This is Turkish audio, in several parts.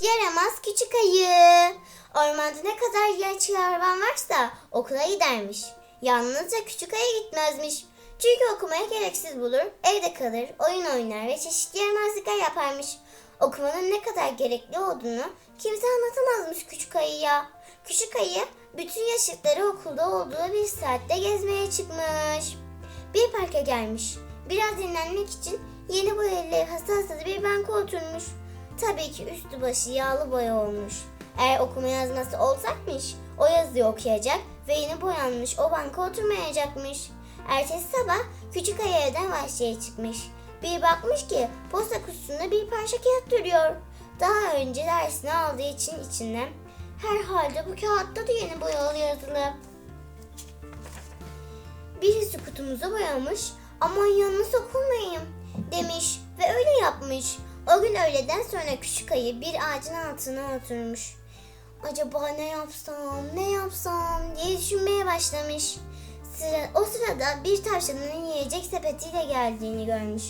Yaramaz küçük ayı. Ormanda ne kadar yaşlı hayvan varsa okula gidermiş. Yalnızca küçük ayı gitmezmiş. Çünkü okumayı gereksiz bulur, evde kalır, oyun oynar ve çeşitli yaramazlıklar yaparmış. Okumanın ne kadar gerekli olduğunu kimse anlatamazmış küçük ayıya. Küçük ayı bütün yaşıtları okulda olduğu bir saatte gezmeye çıkmış. Bir parka gelmiş. Biraz dinlenmek için yeni boyalı hassas bir banka oturmuş. Tabii ki üstü başı yağlı boya olmuş. Eğer okuma yazması olsaymış o yazıyı okuyacak ve yeni boyanmış o banka oturmayacakmış. Ertesi sabah küçük ayı evden vahşiye çıkmış. Bir bakmış ki posta kutusunda bir parça kağıt duruyor. Daha önce dersini aldığı için içinden herhalde bu kağıtta da yeni boyalı yazılı. Birisi kutumuzu boyamış aman yanına sokulmayayım demiş ve öyle yapmış. O gün öğleden sonra küçük ayı bir ağacın altına oturmuş. Acaba ne yapsam, ne yapsam diye düşünmeye başlamış. Sıra, o sırada bir tavşanın yiyecek sepetiyle geldiğini görmüş.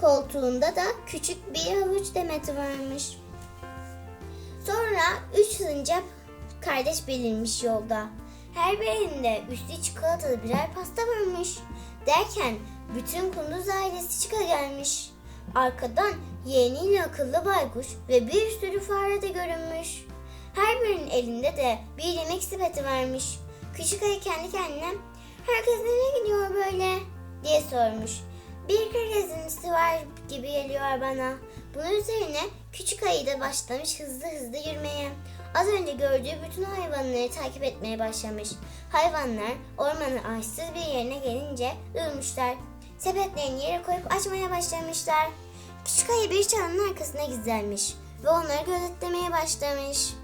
Koltuğunda da küçük bir havuç demeti varmış. Sonra üç sincap kardeş belirmiş yolda. Her birinde üstü çikolatalı birer pasta varmış. Derken bütün kunduz ailesi çıka gelmiş. Arkadan yeğeniyle akıllı baykuş ve bir sürü fare de görünmüş. Her birinin elinde de bir yemek sepeti varmış. Küçük ayı kendi kendine herkes nereye gidiyor böyle diye sormuş. Bir kır gezintisi var gibi geliyor bana. Bunun üzerine küçük ayı da başlamış hızlı hızlı yürümeye. Az önce gördüğü bütün hayvanları takip etmeye başlamış. Hayvanlar ormanın ağaçsız bir yerine gelince durmuşlar. Sepetlerini yere koyup açmaya başlamışlar. Küçük ayı bir çalının arkasına gizlenmiş ve onları gözetlemeye başlamış.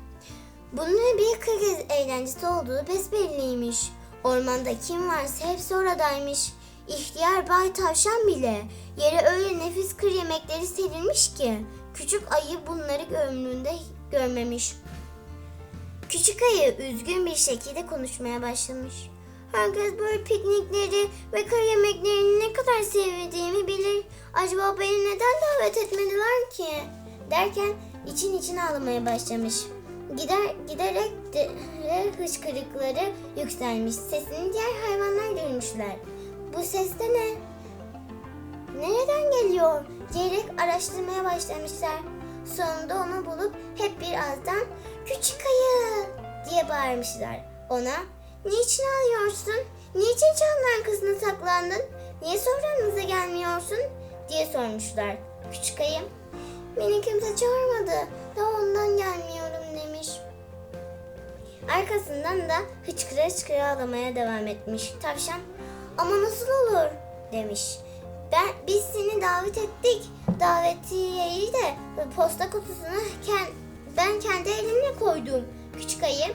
Bunun bir kır eğlencesi olduğu besbelliymiş. Ormanda kim varsa hepsi oradaymış. İhtiyar Bay Tavşan bile yere öyle nefis kır yemekleri serilmiş ki küçük ayı bunları gömründe görmemiş. Küçük ayı üzgün bir şekilde konuşmaya başlamış. Herkes böyle piknikleri ve kır yemeklerini ne kadar sevdiğimi bilir. Acaba beni neden davet etmediler ki? Derken için için ağlamaya başlamış. Gider giderek de, hıçkırıkları yükselmiş. Sesini diğer hayvanlar duymuşlar. Bu ses de ne? Nereden geliyor? diyerek araştırmaya başlamışlar. Sonunda onu bulup hep bir ağızdan küçük ayı diye bağırmışlar. Ona niçin ağlıyorsun? Niçin çalın arkasına saklandın? Niye soframıza gelmiyorsun? diye sormuşlar. Küçük ayı beni kimse çağırmadı da ondan gelmiyorum demiş. Arkasından da hıçkıra hıçkıra ağlamaya devam etmiş. Tavşan ama nasıl olur demiş. Ben biz seni davet ettik. Davetiyeyi de posta kutusuna ken, ben kendi elimle koydum. Küçük ayı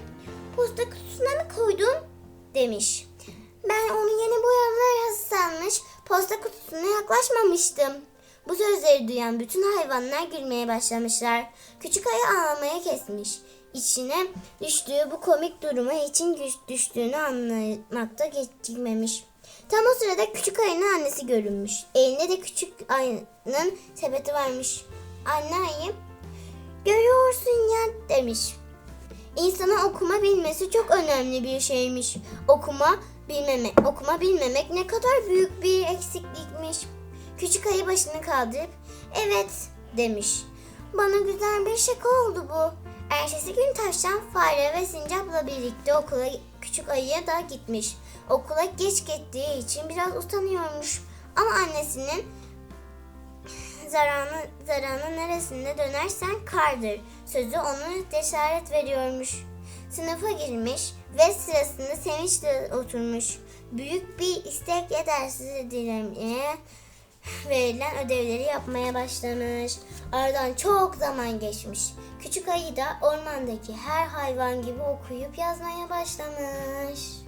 posta kutusuna mı koydun demiş. Ben onu yeni boyalar sanmış posta kutusuna yaklaşmamıştım. Bu sözleri duyan bütün hayvanlar gülmeye başlamışlar. Küçük ayı ağlamaya kesmiş. İçine düştüğü bu komik duruma için düştüğünü anlamakta geçilmemiş. Tam o sırada küçük ayının annesi görünmüş. Elinde de küçük ayının sepeti varmış. Anne ayı, görüyorsun ya demiş. İnsana okuma bilmesi çok önemli bir şeymiş. Okuma bilmemek, okuma bilmemek ne kadar büyük bir eksiklikmiş. Küçük ayı başını kaldırıp evet demiş. Bana güzel bir şaka oldu bu. Ertesi gün tavşan, fare ve sincapla birlikte okula küçük ayıya da gitmiş. Okula geç gittiği için biraz utanıyormuş. Ama annesinin zararını, zararını neresinde dönersen kardır. Sözü ona cesaret veriyormuş. Sınıfa girmiş ve sırasında sevinçle oturmuş. Büyük bir istekle dersi dinlemeye verilen ödevleri yapmaya başlamış. Aradan çok zaman geçmiş. Küçük ayı da ormandaki her hayvan gibi okuyup yazmaya başlamış.